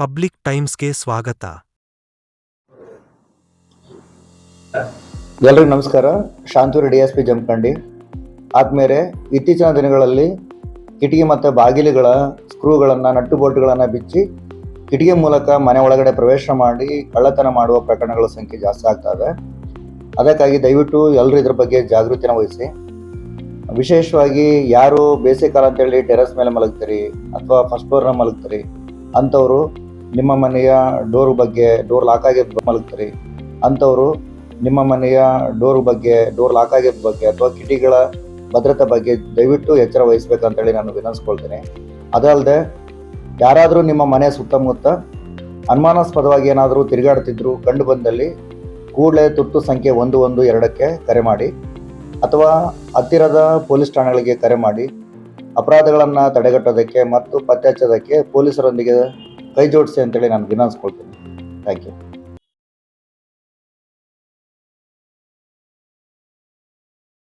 Public ಟೈಮ್ಸ್ಗೆ ಸ್ವಾಗತ. ಎಲ್ರಿಗೂ ನಮಸ್ಕಾರ. Shanthuru D S P Jamakhandi. ಆದ್ಮೇಲೆ ಇತ್ತೀಚಿನ ದಿನಗಳಲ್ಲಿ ಕಿಟಕಿ ಮತ್ತು ಬಾಗಿಲುಗಳ ಸ್ಕ್ರೂಗಳನ್ನು, ನಟ್ಟು ಬೋಲ್ಟ್ಗಳನ್ನು ಬಿಚ್ಚಿ ಕಿಟಕಿ ಮೂಲಕ ಮನೆ ಒಳಗಡೆ ಪ್ರವೇಶ ಮಾಡಿ ಕಳ್ಳತನ ಮಾಡುವ ಪ್ರಕರಣಗಳ ಸಂಖ್ಯೆ ಜಾಸ್ತಿ ಆಗ್ತಾ ಇದೆ. ಅದಕ್ಕಾಗಿ ದಯವಿಟ್ಟು ಎಲ್ಲರೂ ಇದ್ರ ಬಗ್ಗೆ ಜಾಗೃತಿನ ವಹಿಸಿ. ವಿಶೇಷವಾಗಿ ಯಾರು ಬೇಸಿಗೆ ಕಾಲ ಅಂತೇಳಿ ಟೆರೆಸ್ ಮೇಲೆ ಮಲಗ್ತೀರಿ ಅಥವಾ ಫಸ್ಟ್ ಫ್ಲೋರ್ನ ಮಲಗ್ತೀರಿ ಅಂಥವರು ನಿಮ್ಮ ಮನೆಯ ಡೋರ್ ಬಗ್ಗೆ ಡೋರ್ ಲಾಕ್ ಆಗಿ ಮಲಗ್ತೀರಿ. ಅಂಥವರು ನಿಮ್ಮ ಮನೆಯ ಡೋರ್ ಬಗ್ಗೆ, ಡೋರ್ ಲಾಕ್ ಆಗಿ ಬಗ್ಗೆ ಅಥವಾ ಕಿಟಿಗಳ ಭದ್ರತೆ ಬಗ್ಗೆ ದಯವಿಟ್ಟು ಎಚ್ಚರ ವಹಿಸ್ಬೇಕಂತೇಳಿ ನಾನು ವಿನಂತಿಸ್ಕೊಳ್ತೀನಿ ಅದಲ್ಲದೆ ಯಾರಾದರೂ ನಿಮ್ಮ ಮನೆ ಸುತ್ತಮುತ್ತ ಅನುಮಾನಾಸ್ಪದವಾಗಿ ಏನಾದರೂ ತಿರುಗಾಡ್ತಿದ್ರು ಕಂಡು ಬಂದಲ್ಲಿ ಕೂಡಲೇ ತುರ್ತು ಸಂಖ್ಯೆ ಒಂದು ಒಂದು ಎರಡಕ್ಕೆ ಕರೆ ಮಾಡಿ ಅಥವಾ ಹತ್ತಿರದ ಪೊಲೀಸ್ ಠಾಣೆಗಳಿಗೆ ಕರೆ ಮಾಡಿ ಅಪರಾಧಗಳನ್ನು ತಡೆಗಟ್ಟೋದಕ್ಕೆ ಮತ್ತು ಪತ್ತೆ ಹಚ್ಚೋದಕ್ಕೆ ಪೊಲೀಸರೊಂದಿಗೆ ಕೈ ಜೋಡಿಸಿ ಅಂತೇಳಿ ನಾನು ವಿನಂತಿಸ್ಕೊಳ್ತೀನಿ ಥ್ಯಾಂಕ್ ಯು